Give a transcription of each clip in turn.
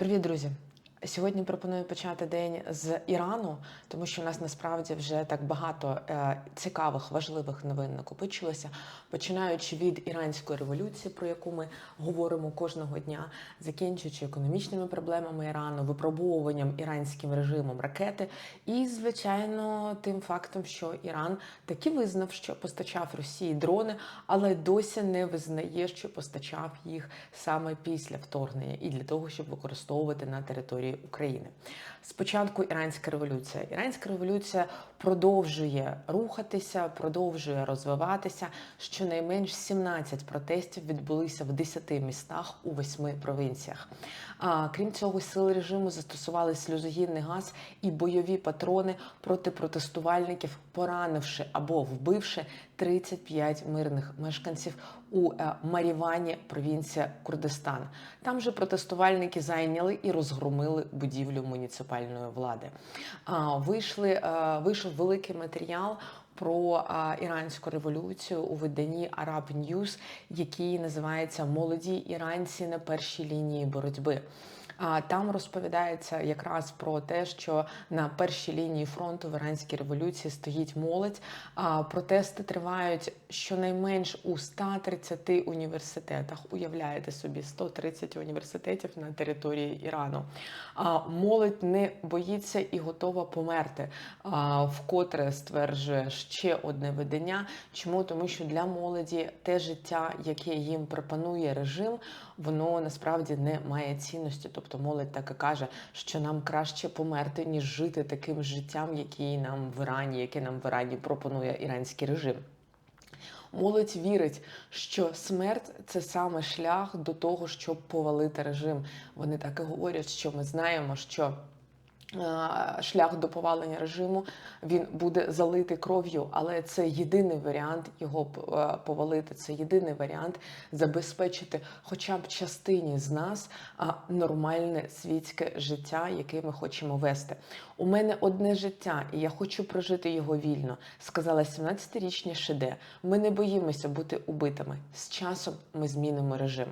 Привіт, друзі! Сьогодні пропоную почати день з Ірану, тому що у нас насправді вже так багато е, цікавих, важливих новин накопичилося, починаючи від іранської революції, про яку ми говоримо кожного дня, закінчуючи економічними проблемами Ірану, випробовуванням іранським режимом ракети, і звичайно тим фактом, що Іран таки визнав, що постачав Росії дрони, але досі не визнає, що постачав їх саме після вторгнення і для того, щоб використовувати на території України. Спочатку іранська революція. Іранська революція продовжує рухатися, продовжує розвиватися. Щонайменш 17 протестів відбулися в 10 містах у 8 провінціях. А, крім цього, сили режиму застосували сльозогінний газ і бойові патрони проти протестувальників, поранивши або вбивши 35 мирних мешканців у е, Марівані, провінція Курдистан. Там же протестувальники зайняли і розгромили будівлю муніципальної влади. А, Вийшли, е, вийшов великий матеріал. Про іранську революцію у виданні Arab News, який називається Молоді іранці на першій лінії боротьби. Там розповідається якраз про те, що на першій лінії фронту в іранській революції стоїть молодь. А протести тривають щонайменш у 130 університетах. Уявляєте собі 130 університетів на території Ірану. А молодь не боїться і готова померти. Вкотре стверджує ще одне видання. Чому тому, що для молоді те життя, яке їм пропонує режим, воно насправді не має цінності. Тобто молодь так і каже, що нам краще померти, ніж жити таким життям, який нам в Ірані, яке нам в Ірані пропонує іранський режим. Молодь вірить, що смерть це саме шлях до того, щоб повалити режим. Вони так і говорять, що ми знаємо, що шлях до повалення режиму він буде залитий кров'ю, але це єдиний варіант його е, повалити. Це єдиний варіант забезпечити хоча б частині з нас нормальне світське життя, яке ми хочемо вести. У мене одне життя, і я хочу прожити його вільно, сказала 17-річня Шеде. Ми не боїмося бути убитими. З часом ми змінимо режим.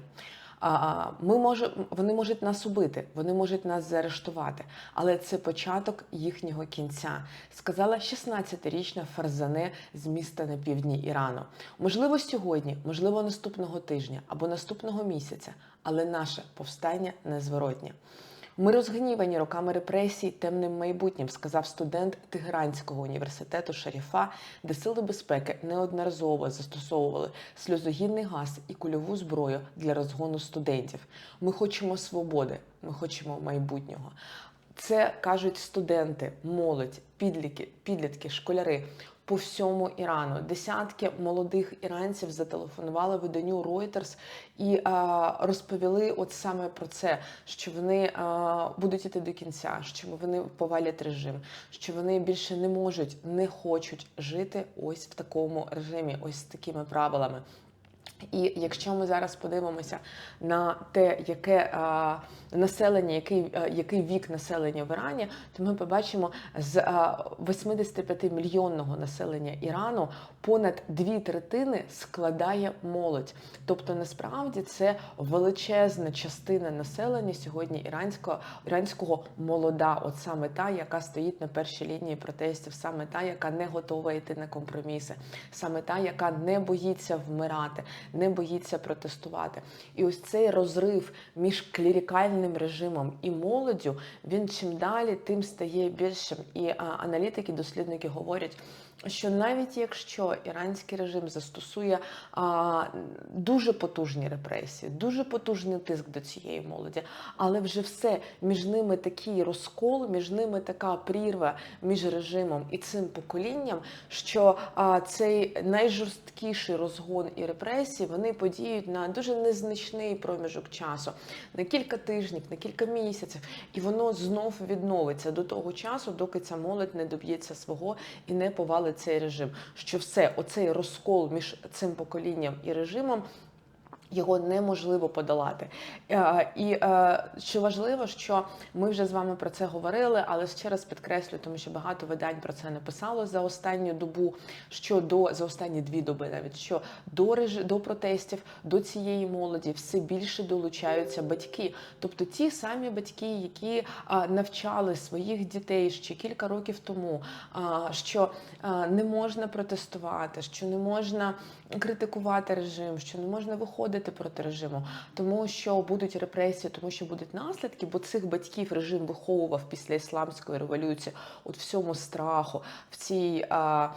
Ми може, вони можуть нас убити, вони можуть нас заарештувати, але це початок їхнього кінця, сказала 16-річна Фарзане з міста на півдні Ірану. Можливо, сьогодні, можливо, наступного тижня або наступного місяця, але наше повстання незворотнє. Ми розгнівані роками репресій темним майбутнім, сказав студент Тегеранського університету Шаріфа, де сили безпеки неодноразово застосовували сльозогінний газ і кульову зброю для розгону студентів. Ми хочемо свободи, ми хочемо майбутнього. Це кажуть студенти, молодь, підлітки, підлітки, школяри по всьому Ірану. Десятки молодих іранців зателефонували виданню Reuters і а, розповіли от саме про це, що вони а, будуть іти до кінця, що вони повалять режим, що вони більше не можуть, не хочуть жити ось в такому режимі, ось з такими правилами. І якщо ми зараз подивимося на те, яке а, населення, який а, який вік населення в Ірані, то ми побачимо з а, 85 мільйонного населення Ірану понад дві третини складає молодь. Тобто, насправді це величезна частина населення сьогодні іранського іранського молода, от саме та, яка стоїть на першій лінії протестів, саме та, яка не готова йти на компроміси, саме та, яка не боїться вмирати не боїться протестувати. І ось цей розрив між клірікальним режимом і молоддю, він чим далі, тим стає більшим. І аналітики, дослідники говорять, що навіть якщо іранський режим застосує а, дуже потужні репресії, дуже потужний тиск до цієї молоді, але вже все між ними такий розкол, між ними така прірва між режимом і цим поколінням, що а, цей найжорсткіший розгон і репресії вони подіють на дуже незначний проміжок часу, на кілька тижнів, на кілька місяців, і воно знов відновиться до того часу, доки ця молодь не доб'ється свого і не повалить цей режим. Що все, оцей розкол між цим поколінням і режимом. Його неможливо подолати. Е, І е, що важливо, що ми вже з вами про це говорили, але ще раз підкреслю, тому що багато видань про це написало за останню добу, що до за останні дві доби, навіть що до реж... до протестів, до цієї молоді все більше долучаються батьки, тобто ті самі батьки, які навчали своїх дітей ще кілька років тому, що не можна протестувати, що не можна критикувати режим, що не можна виходити проти режиму, тому що будуть репресії, тому що будуть наслідки, бо цих батьків режим виховував після ісламської революції, от в цьому страху, в цій. А,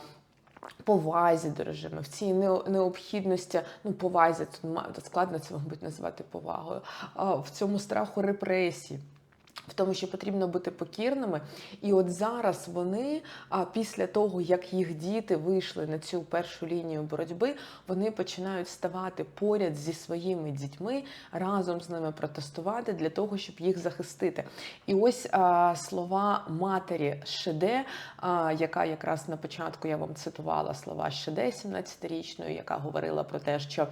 Повазі до режиму, в цій необхідності, ну повазі тут складно це, мабуть, назвати повагою, в цьому страху репресій. В тому, що потрібно бути покірними, і от зараз вони, а після того як їх діти вийшли на цю першу лінію боротьби, вони починають ставати поряд зі своїми дітьми, разом з ними протестувати для того, щоб їх захистити. І ось а, слова матері Шеде, а, яка якраз на початку я вам цитувала слова Шеде, 17-річної, яка говорила про те, що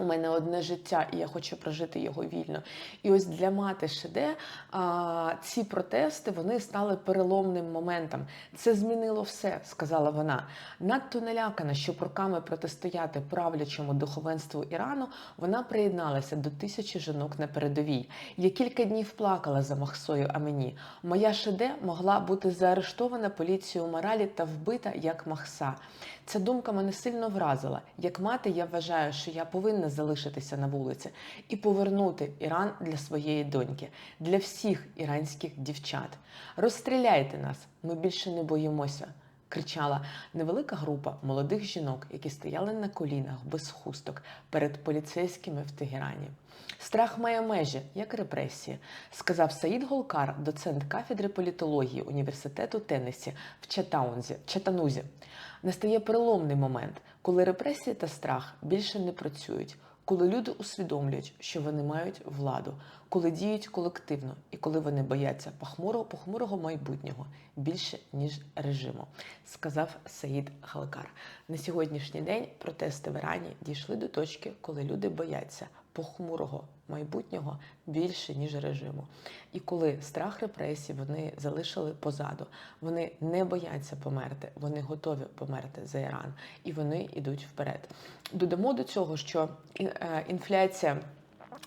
у мене одне життя, і я хочу прожити його вільно. І ось для мати Шеде а, ці протести вони стали переломним моментом. Це змінило все, сказала вона. Надто налякана, щоб роками протистояти правлячому духовенству Ірану, вона приєдналася до тисячі жінок на передовій. Я кілька днів плакала за Махсою Амені. Моя Шеде могла бути заарештована поліцією моралі та вбита як Махса. Ця думка мене сильно вразила. Як мати, я вважаю, що я повинна залишитися на вулиці і повернути Іран для своєї доньки, для всіх іранських дівчат. Розстріляйте нас, ми більше не боїмося. Кричала невелика група молодих жінок, які стояли на колінах без хусток перед поліцейськими в Тегерані. Страх має межі, як репресії, сказав Саїд Голкар, доцент кафедри політології університету Теннесі в Чатаунзі, Чатанузі. Настає переломний момент, коли репресії та страх більше не працюють, коли люди усвідомлюють, що вони мають владу, коли діють колективно і коли вони бояться похмурого, похмурого майбутнього більше ніж режиму, сказав Саїд Халкар. На сьогоднішній день протести в Ірані дійшли до точки, коли люди бояться похмурого майбутнього більше ніж режиму. І коли страх репресій вони залишили позаду, вони не бояться померти, вони готові померти за Іран, і вони йдуть вперед. Додамо до цього, що е, інфляція.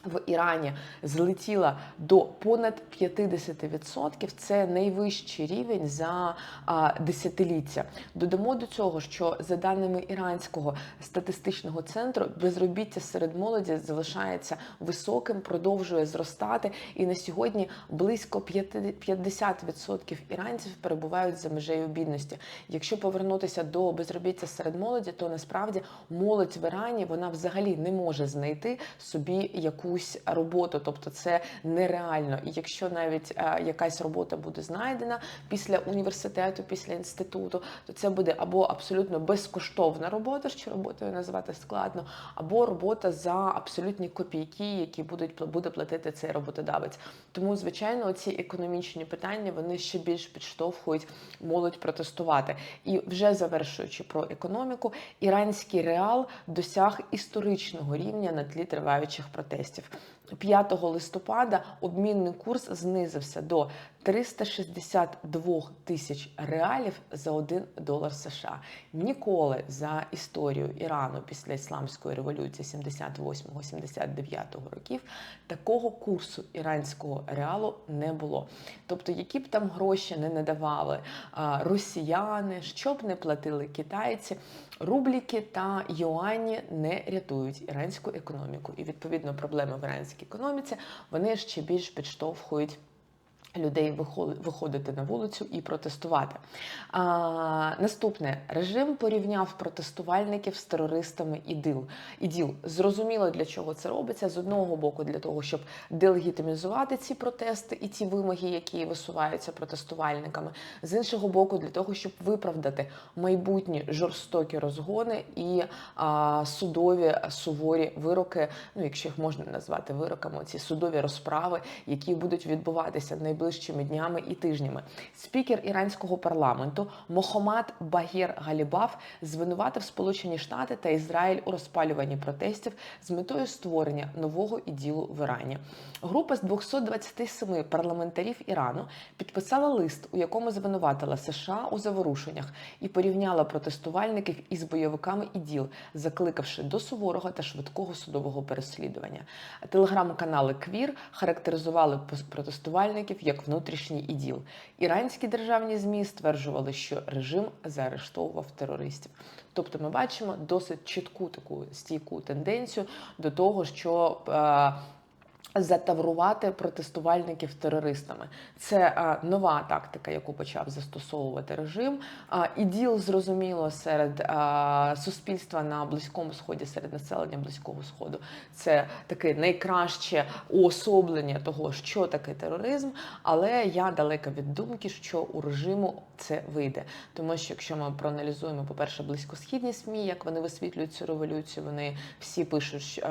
В Ірані злетіла до понад 50%. Це найвищий рівень за а, десятиліття. Додамо до цього, що за даними іранського статистичного центру, безробіття серед молоді залишається високим, продовжує зростати. І на сьогодні близько 50% іранців перебувають за межею бідності. Якщо повернутися до безробіття серед молоді, то насправді молодь в Ірані вона взагалі не може знайти собі якусь роботу, тобто це нереально. І якщо навіть е, якась робота буде знайдена після університету, після інституту, то це буде або абсолютно безкоштовна робота, що роботою назвати складно, або робота за абсолютні копійки, які будуть буде платити цей роботодавець. Тому, звичайно, ці економічні питання вони ще більш підштовхують молодь протестувати. І вже завершуючи про економіку, іранський реал досяг історичного рівня на тлі триваючих протестів журналістів. 5 листопада обмінний курс знизився до 362 тисяч реалів за 1 долар США. Ніколи за історію Ірану після ісламської революції 78-79 років такого курсу іранського реалу не було. Тобто, які б там гроші не надавали росіяни, що б не платили китайці, рубліки та юані не рятують іранську економіку. І відповідно проблеми в іранській економіці вони ще більш підштовхують. Людей виходити на вулицю і протестувати. А, Наступне режим порівняв протестувальників з терористами ідил. іділ. Зрозуміло, для чого це робиться. З одного боку, для того, щоб делегітимізувати ці протести і ті вимоги, які висуваються протестувальниками. З іншого боку, для того, щоб виправдати майбутні жорстокі розгони і а, судові суворі вироки, ну якщо їх можна назвати вироками, ці судові розправи, які будуть відбуватися найближчим найближчими днями і тижнями. Спікер іранського парламенту Мохомад Багір Галібаф звинуватив Сполучені Штати та Ізраїль у розпалюванні протестів з метою створення нового іділу в Ірані. Група з 227 парламентарів Ірану підписала лист, у якому звинуватила США у заворушеннях і порівняла протестувальників із бойовиками іділ, закликавши до суворого та швидкого судового переслідування. Телеграм-канали Квір характеризували протестувальників як внутрішній іділ. Іранські державні змі стверджували, що режим заарештовував терористів. Тобто, ми бачимо досить чітку таку стійку тенденцію до того, що е, Затаврувати протестувальників терористами це а, нова тактика, яку почав застосовувати режим. А, іділ зрозуміло серед а, суспільства на близькому сході, серед населення близького сходу. Це таке найкраще уособлення того, що таке тероризм. Але я далека від думки, що у режиму це вийде. Тому що якщо ми проаналізуємо, по перше, близькосхідні СМІ, як вони висвітлюють цю революцію, вони всі пишуть,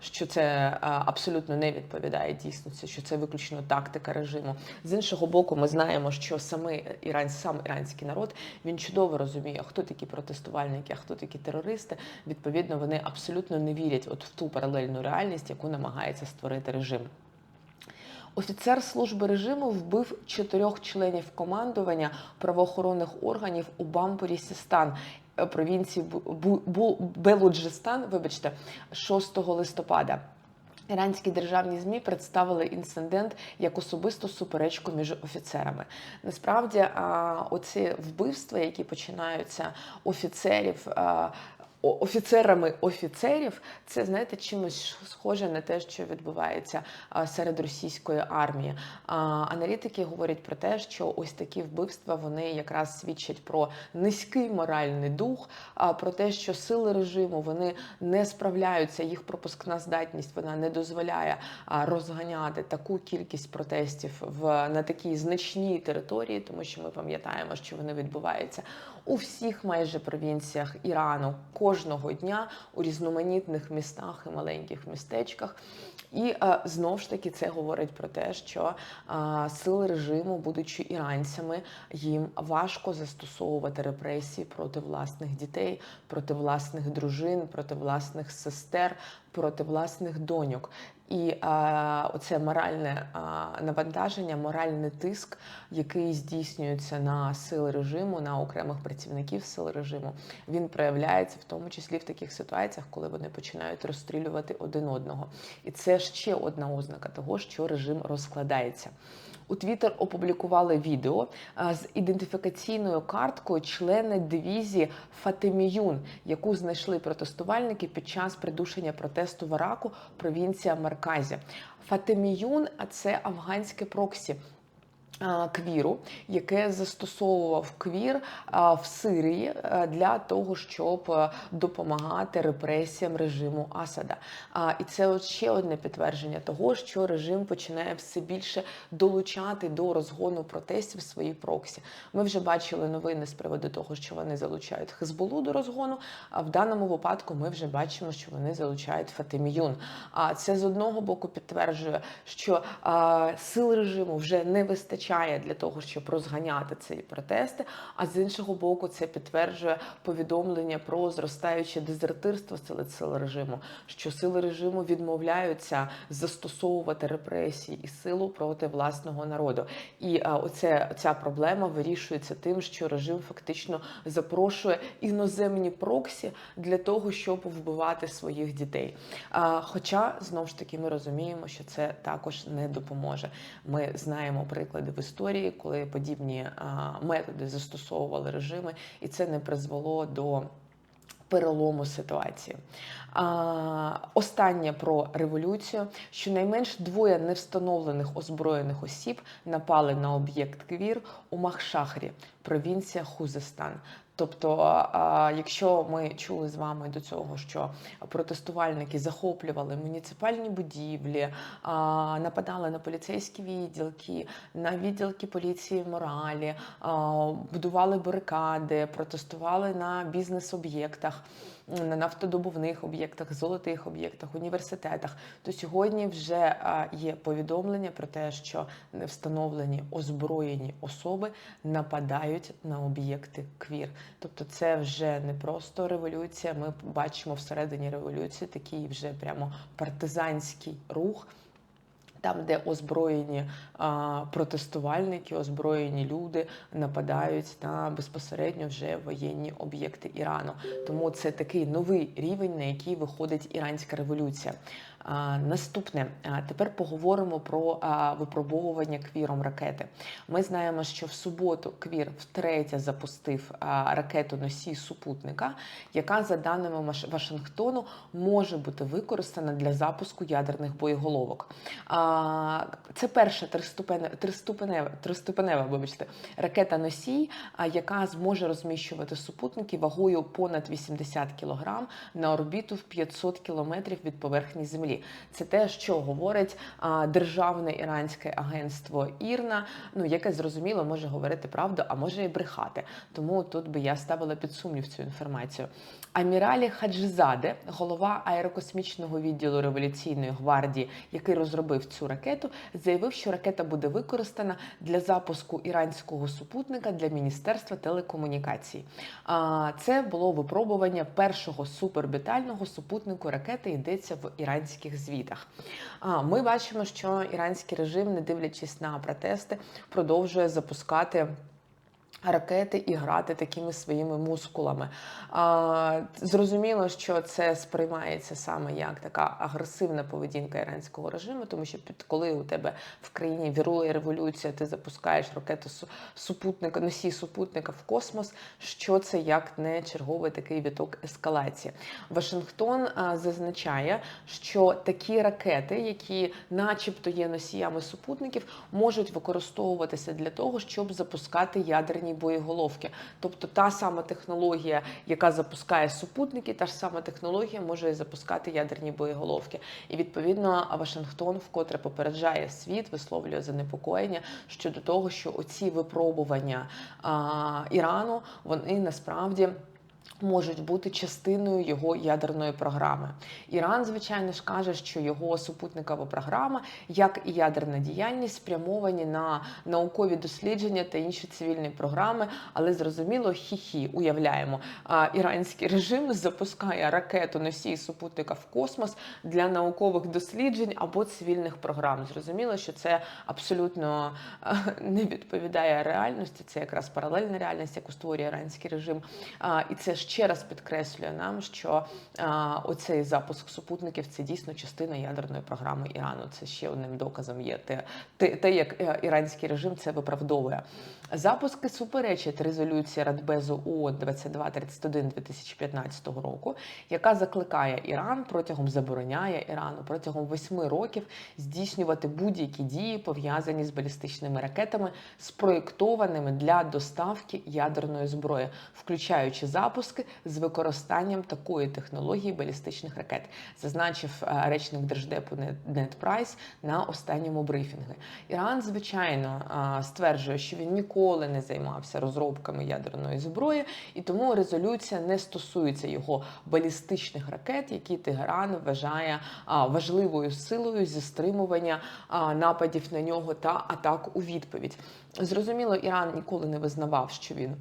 що це абсолютно не відповідає дійсності, що це виключно тактика режиму. З іншого боку, ми знаємо, що саме іран, сам іранський народ він чудово розуміє, хто такі протестувальники, а хто такі терористи. Відповідно, вони абсолютно не вірять от в ту паралельну реальність, яку намагається створити режим. Офіцер служби режиму вбив чотирьох членів командування правоохоронних органів у Бампурі Сістан е, провінції Белуджистан, вибачте, 6 листопада. Іранські державні змі представили інцидент як особисту суперечку між офіцерами. Насправді, оці вбивства, які починаються офіцерів офіцерами офіцерів, це знаєте чимось схоже на те, що відбувається серед російської армії. Аналітики говорять про те, що ось такі вбивства вони якраз свідчать про низький моральний дух, про те, що сили режиму вони не справляються, їх пропускна здатність вона не дозволяє розганяти таку кількість протестів в на такій значній території, тому що ми пам'ятаємо, що вони відбуваються у всіх майже провінціях Ірану кожного дня у різноманітних містах і маленьких містечках. І знову знов ж таки це говорить про те, що е, сили режиму, будучи іранцями, їм важко застосовувати репресії проти власних дітей, проти власних дружин, проти власних сестер, проти власних доньок. І а, оце моральне а, навантаження, моральний тиск, який здійснюється на сили режиму, на окремих працівників сил режиму, він проявляється в тому числі в таких ситуаціях, коли вони починають розстрілювати один одного. І це ще одна ознака того, що режим розкладається. У Твіттер опублікували відео з ідентифікаційною карткою члени дивізії Фатеміюн, яку знайшли протестувальники під час придушення протесту в Араку, провінція Марказі. Фатеміюн, а це афганське проксі. Квіру, яке застосовував квір в Сирії для того, щоб допомагати репресіям режиму Асада. І це ще одне підтвердження того, що режим починає все більше долучати до розгону протестів свої проксі. Ми вже бачили новини з приводу того, що вони залучають Хизбулу до розгону. А в даному випадку ми вже бачимо, що вони залучають Фатиміюн. А це з одного боку підтверджує, що сил режиму вже не вистачає вистачає для того, щоб розганяти ці протести. А з іншого боку, це підтверджує повідомлення про зростаюче дезертирство серед сил режиму, що сили режиму відмовляються застосовувати репресії і силу проти власного народу. І а, оце ця проблема вирішується тим, що режим фактично запрошує іноземні проксі для того, щоб вбивати своїх дітей. А, Хоча знову ж таки ми розуміємо, що це також не допоможе. Ми знаємо приклади в історії, коли подібні методи застосовували режими, і це не призвело до перелому ситуації. А, Останнє про революцію. Щонайменш двоє невстановлених озброєних осіб напали на об'єкт Квір у Махшахрі, провінція Хузестан. Тобто, якщо ми чули з вами до цього, що протестувальники захоплювали муніципальні будівлі, нападали на поліцейські відділки, на відділки поліції моралі, будували барикади, протестували на бізнес-об'єктах. на нафтодобувних об'єктах, золотих об'єктах, університетах, то сьогодні вже є повідомлення про те, що невстановлені озброєні особи нападають на об'єкти квір. Тобто, це вже не просто революція. Ми бачимо всередині революції такий вже прямо партизанський рух. Там, де озброєні а, протестувальники, озброєні люди нападають на безпосередньо вже воєнні об'єкти Ірану. Тому це такий новий рівень, на який виходить іранська революція. Наступне тепер поговоримо про випробовування квіром ракети. Ми знаємо, що в суботу квір втретє запустив ракету носій супутника, яка, за даними Вашингтону, може бути використана для запуску ядерних боєголовок. Це перша триступенева, триступенева вибачте, ракета носій, яка зможе розміщувати супутники вагою понад 80 кг на орбіту в 500 км від поверхні Землі. Це те, що говорить державне іранське агентство Ірна, ну яке зрозуміло може говорити правду, а може і брехати. Тому тут би я ставила під сумнів цю інформацію. Аміралі Хаджизаде, голова аерокосмічного відділу революційної гвардії, який розробив цю ракету, заявив, що ракета буде використана для запуску іранського супутника для міністерства телекомунікацій. А, Це було випробування першого супербітального супутнику ракети. Йдеться в іранських звітах. А ми бачимо, що іранський режим, не дивлячись на протести, продовжує запускати. Ракети і грати такими своїми мускулами. А, зрозуміло, що це сприймається саме як така агресивна поведінка іранського режиму, тому що під коли у тебе в країні вірує революція, ти запускаєш ракету супутника, носій супутника в космос. Що це як не черговий такий віток ескалації? Вашингтон а, зазначає, що такі ракети, які, начебто, є носіями супутників, можуть використовуватися для того, щоб запускати ядерні боєголовки. Тобто та сама технологія, яка запускає супутники, та ж сама технологія може і запускати ядерні боєголовки. І відповідно Вашингтон вкотре попереджає світ, висловлює занепокоєння щодо того, що оці випробування а, Ірану вони насправді. Можуть бути частиною його ядерної програми. Іран, звичайно ж, каже, що його супутникова програма, як і ядерна діяльність, спрямовані на наукові дослідження та інші цивільні програми. Але зрозуміло, хі-хі, уявляємо, іранський режим запускає ракету носій супутника в космос для наукових досліджень або цивільних програм. Зрозуміло, що це абсолютно не відповідає реальності. Це якраз паралельна реальність, яку створює іранський режим. І це ще раз підкреслює нам, що а, оцей запуск супутників це дійсно частина ядерної програми Ірану. Це ще одним доказом є те, те, те як е, іранський режим це виправдовує. Запуски суперечать резолюції Радбезу ООН 2231 2015 року, яка закликає Іран протягом забороняє Ірану протягом восьми років здійснювати будь-які дії пов'язані з балістичними ракетами, спроєктованими для доставки ядерної зброї, включаючи запуски з використанням такої технології балістичних ракет, зазначив е, речник держдепу Нед Прайс на останньому брифінгу. Іран, звичайно, е, стверджує, що він ніколи не займався розробками ядерної зброї, і тому резолюція не стосується його балістичних ракет, які Тегеран вважає важливою силою зі стримування нападів на нього та атак у відповідь. Зрозуміло, Іран ніколи не визнавав, що він.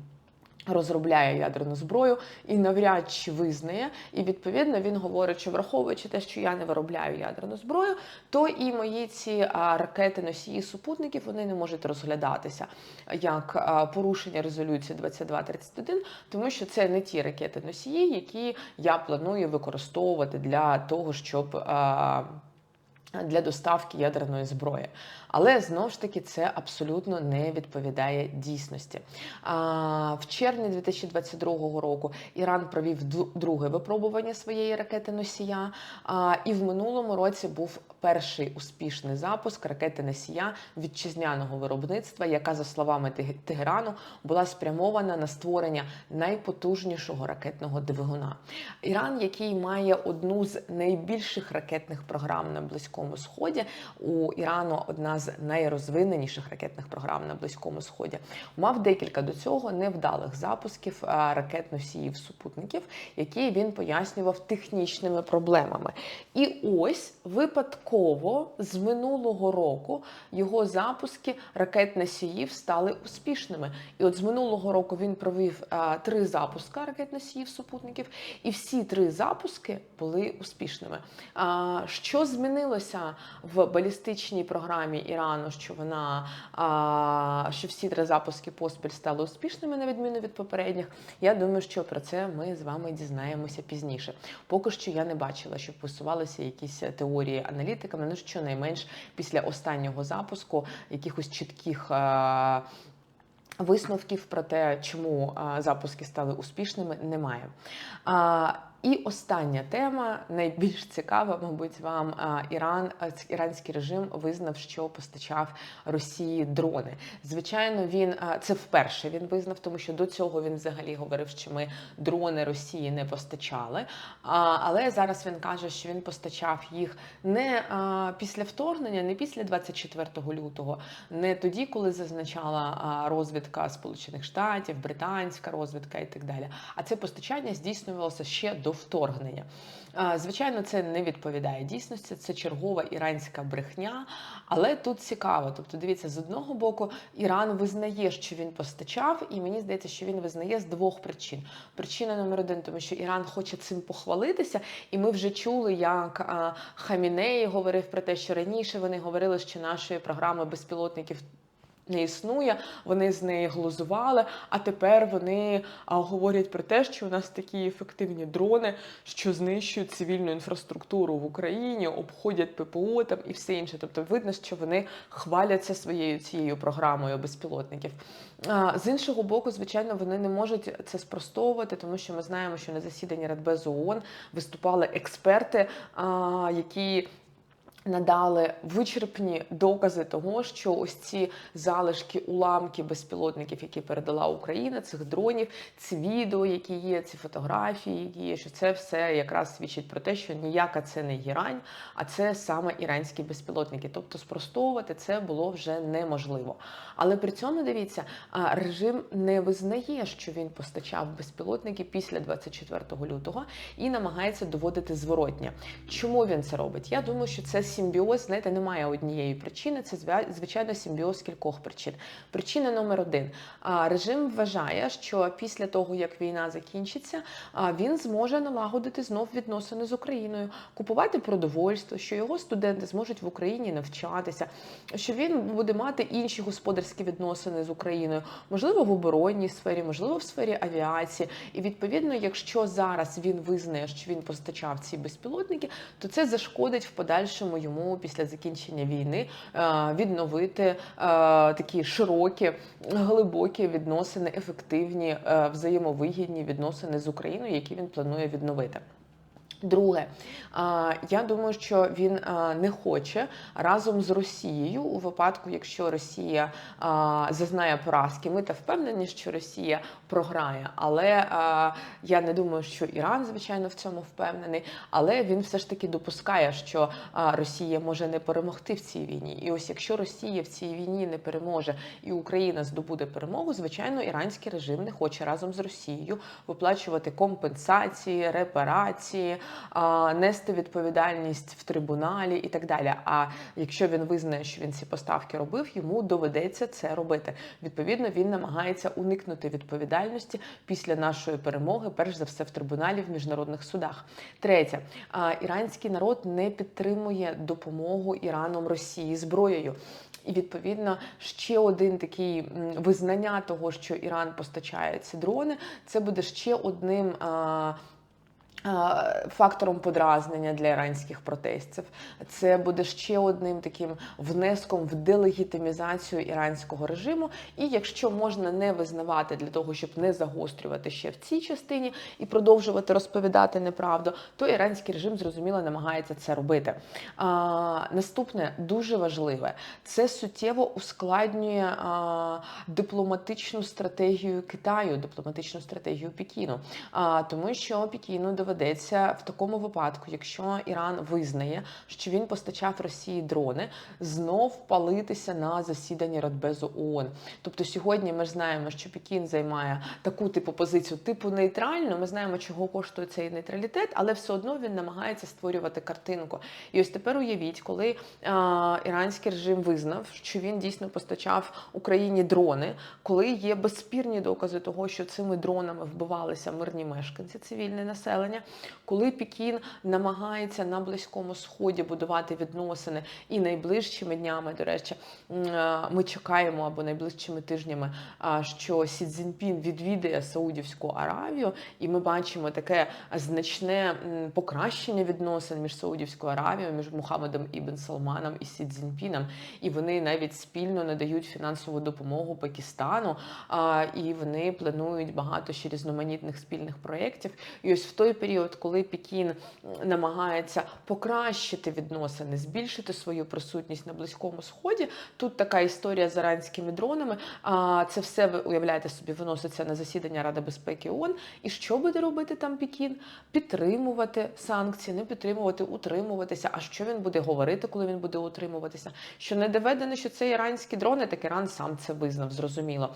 Розробляє ядерну зброю і навряд чи визнає, і відповідно він говорить, що враховуючи те, що я не виробляю ядерну зброю, то і мої ці ракети носії супутників вони не можуть розглядатися як порушення резолюції 2231, тому що це не ті ракети носії, які я планую використовувати для того, щоб. Для доставки ядерної зброї, але знову ж таки це абсолютно не відповідає дійсності. В червні 2022 року Іран провів друге випробування своєї ракети носія, і в минулому році був перший успішний запуск ракети носія вітчизняного виробництва, яка, за словами Тег- Тегерану, була спрямована на створення найпотужнішого ракетного двигуна. Іран, який має одну з найбільших ракетних програм на Близькому Сході, у Ірану одна з найрозвиненіших ракетних програм на Близькому Сході, мав декілька до цього невдалих запусків а, ракет-носіїв супутників, які він пояснював технічними проблемами. І ось випадково з минулого року його запуски ракет-носіїв стали успішними. І от з минулого року він провів три запуски ракет-носіїв супутників, і всі три запуски були успішними. Що змінилося в балістичній програмі Ірану? Що вона а, що всі три запуски поспіль стали успішними, на відміну від попередніх? Я думаю, що про це ми з вами дізнаємося пізніше. Поки що я не бачила, щоб висувалися якісь теорії аналітиками. Ну щонайменш після останнього запуску якихось чітких. а, Висновків про те, чому а, запуски стали успішними, немає. А, і остання тема, найбільш цікава, мабуть, вам Іран, іранський режим визнав, що постачав Росії дрони. Звичайно, він це вперше він визнав, тому що до цього він взагалі говорив, що ми дрони Росії не постачали. Але зараз він каже, що він постачав їх не після вторгнення, не після 24 лютого, не тоді, коли зазначала розвідка Сполучених Штатів, британська розвідка і так далі. А це постачання здійснювалося ще до вторгнення. Звичайно, це не відповідає дійсності, це чергова іранська брехня. Але тут цікаво. Тобто, дивіться, з одного боку, Іран визнає, що він постачав, і мені здається, що він визнає з двох причин. Причина номер один, тому що Іран хоче цим похвалитися, і ми вже чули, як Хамінеї говорив про те, що раніше вони говорили, що нашої програми безпілотників. Не існує, вони з неї глузували, а тепер вони а, говорять про те, що у нас такі ефективні дрони, що знищують цивільну інфраструктуру в Україні, обходять ППО там і все інше. Тобто видно, що вони хваляться своєю цією програмою безпілотників. А, з іншого боку, звичайно, вони не можуть це спростовувати, тому що ми знаємо, що на засіданні Радбезу ООН виступали експерти, а, які надали вичерпні докази того, що ось ці залишки, уламки безпілотників, які передала Україна, цих дронів, ці відео, які є, ці фотографії, які є, що це все якраз свідчить про те, що ніяка це не Ірань, а це саме іранські безпілотники. Тобто спростовувати це було вже неможливо. Але при цьому дивіться, режим не визнає, що він постачав безпілотники після 24 лютого і намагається доводити зворотня. Чому він це робить? Я думаю, що це симбіоз, знаєте, немає однієї причини. Це звичайно симбіоз кількох причин. Причина номер один: режим вважає, що після того, як війна закінчиться, він зможе налагодити знов відносини з Україною, купувати продовольство, що його студенти зможуть в Україні навчатися, що він буде мати інші господарські відносини з Україною, можливо, в оборонній сфері, можливо, в сфері авіації. І відповідно, якщо зараз він визнає, що він постачав ці безпілотники, то це зашкодить в подальшому йому після закінчення війни е, відновити е, такі широкі, глибокі відносини, ефективні, е, взаємовигідні відносини з Україною, які він планує відновити. Друге, я думаю, що він не хоче разом з Росією у випадку, якщо Росія зазнає поразки. Ми та впевнені, що Росія програє, але я не думаю, що Іран, звичайно, в цьому впевнений. Але він все ж таки допускає, що Росія може не перемогти в цій війні. І ось якщо Росія в цій війні не переможе і Україна здобуде перемогу, звичайно, іранський режим не хоче разом з Росією виплачувати компенсації, репарації, нести відповідальність в трибуналі і так далі. А якщо він визнає, що він ці поставки робив, йому доведеться це робити. Відповідно, він намагається уникнути відповідальності після нашої перемоги, перш за все в трибуналі в міжнародних судах. Третє, іранський народ не підтримує допомогу Іраном Росії зброєю. І відповідно ще один такий визнання того, що Іран постачає ці дрони, це буде ще одним. Е, Фактором подразнення для іранських протестів це буде ще одним таким внеском в делегітимізацію іранського режиму. І якщо можна не визнавати для того, щоб не загострювати ще в цій частині і продовжувати розповідати неправду, то іранський режим зрозуміло намагається це робити. А, Наступне дуже важливе це суттєво ускладнює а, дипломатичну стратегію Китаю, дипломатичну стратегію Пекіну. А, тому що Пекіну доведеться в такому випадку, якщо Іран визнає, що він постачав Росії дрони, знов палитися на засіданні Радбезу ООН. Тобто сьогодні ми ж знаємо, що Пекін займає таку типу позицію, типу нейтральну. Ми знаємо, чого коштує цей нейтралітет, але все одно він намагається створювати картинку. І ось тепер уявіть, коли а, іранський режим визнав, що він дійсно постачав Україні дрони, коли є безспірні докази того, що цими дронами вбивалися мирні мешканці, цивільне населення, коли Пекін намагається на близькому сході будувати відносини і найближчими днями, до речі, е, ми чекаємо або найближчими тижнями, що Сі Цзіньпін відвідає Саудівську Аравію, і ми бачимо таке значне покращення відносин між Саудівською Аравією, між Мухаммедом Ібн Салманом і Сі Цзіньпіном. І вони навіть спільно надають фінансову допомогу Пакистану, і вони планують багато ще різноманітних спільних проєктів. І ось в той період, коли Пекін намагається покращити відносини, збільшити свою присутність на близькому сході. Тут така історія з іранськими дронами. А це все ви уявляєте собі, виноситься на засідання Ради безпеки ООН. І що буде робити там Пекін? Підтримувати санкції, не підтримувати, утримуватися. А що він буде говорити, коли він буде утримуватися? Що не доведено, що це іранські дрони, так Іран сам це визнав, зрозуміло.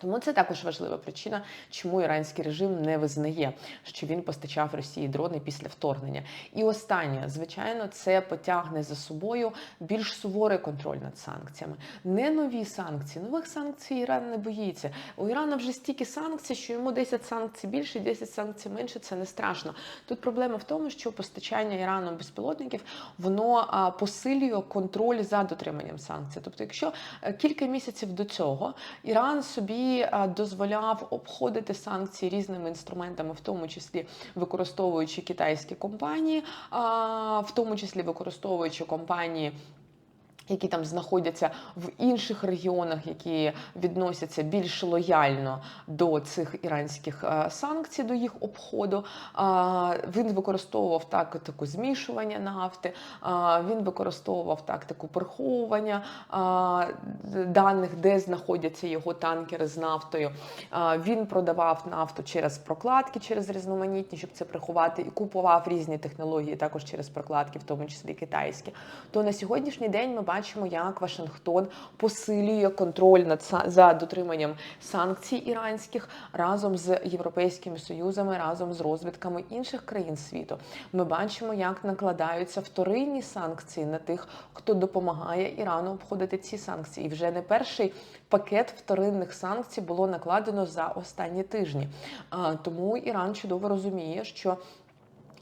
Тому це також важлива причина, чому іранський режим не визнає, що він постачав Росії дрони після вторгнення. І останнє, звичайно, це потягне за собою більш суворий контроль над санкціями. Не нові санкції. Нових санкцій Іран не боїться. У Ірана вже стільки санкцій, що йому 10 санкцій більше, 10 санкцій менше. Це не страшно. Тут проблема в тому, що постачання Ірану безпілотників воно посилює контроль за дотриманням санкцій. Тобто, якщо е, кілька місяців до цього Іран собі е, дозволяв обходити санкції різними інструментами, в тому числі використовуючи китайські компанії, в тому числі використовуючи компанії. Які там знаходяться в інших регіонах, які відносяться більш лояльно до цих іранських е, санкцій, до їх обходу. Він використовував так, таку змішування нафти, він використовував тактику приховування даних, де знаходяться його танкери з нафтою. Він продавав нафту через прокладки, через різноманітні, щоб це приховати, і купував різні технології також через прокладки, в тому числі китайські. То на сьогоднішній день ми бачимо, як Вашингтон посилює контроль над за дотриманням санкцій іранських разом з європейськими союзами, разом з розвідками інших країн світу. Ми бачимо, як накладаються вторинні санкції на тих, хто допомагає Ірану обходити ці санкції. І вже не перший пакет вторинних санкцій було накладено за останні тижні. Тому Іран чудово розуміє, що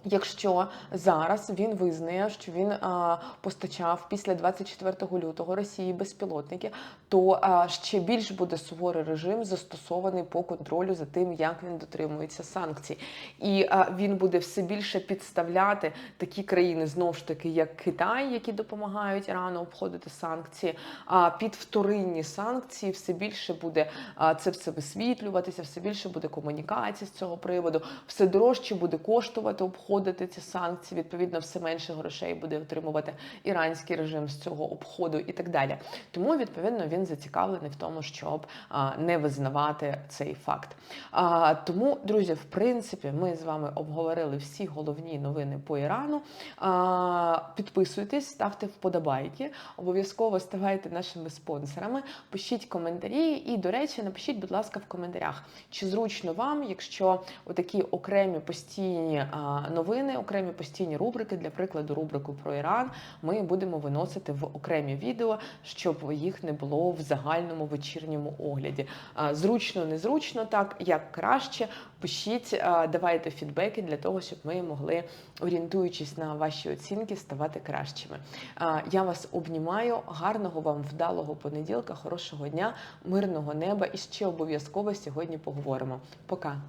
Якщо зараз він визнає, що він а, постачав після 24 лютого Росії безпілотники, то а, ще більш буде суворий режим застосований по контролю за тим, як він дотримується санкцій, і а, він буде все більше підставляти такі країни, знову ж таки, як Китай, які допомагають Ірану обходити санкції. А під вторинні санкції все більше буде а, це все висвітлюватися, все більше буде комунікації з цього приводу, все дорожче буде коштувати обходити ці санкції. Відповідно, все менше грошей буде отримувати іранський режим з цього обходу і так далі. Тому відповідно він зацікавлений в тому, щоб не визнавати цей факт. Тому, друзі, в принципі, ми з вами обговорили всі головні новини по Ірану. Підписуйтесь, ставте вподобайки, обов'язково ставайте нашими спонсорами, пишіть коментарі. І, до речі, напишіть, будь ласка, в коментарях, чи зручно вам, якщо отакі окремі постійні а, новини, окремі постійні рубрики, для прикладу, рубрику про Іран, ми будемо виносити в окремі відео, щоб їх не було в загальному вечірньому огляді. Зручно, незручно, так як краще. Пишіть, давайте фідбеки для того, щоб ми могли, орієнтуючись на ваші оцінки, ставати кращими. Я вас обнімаю, гарного вам вдалого понеділка, хорошого дня, мирного неба і ще обов'язково сьогодні поговоримо. Пока.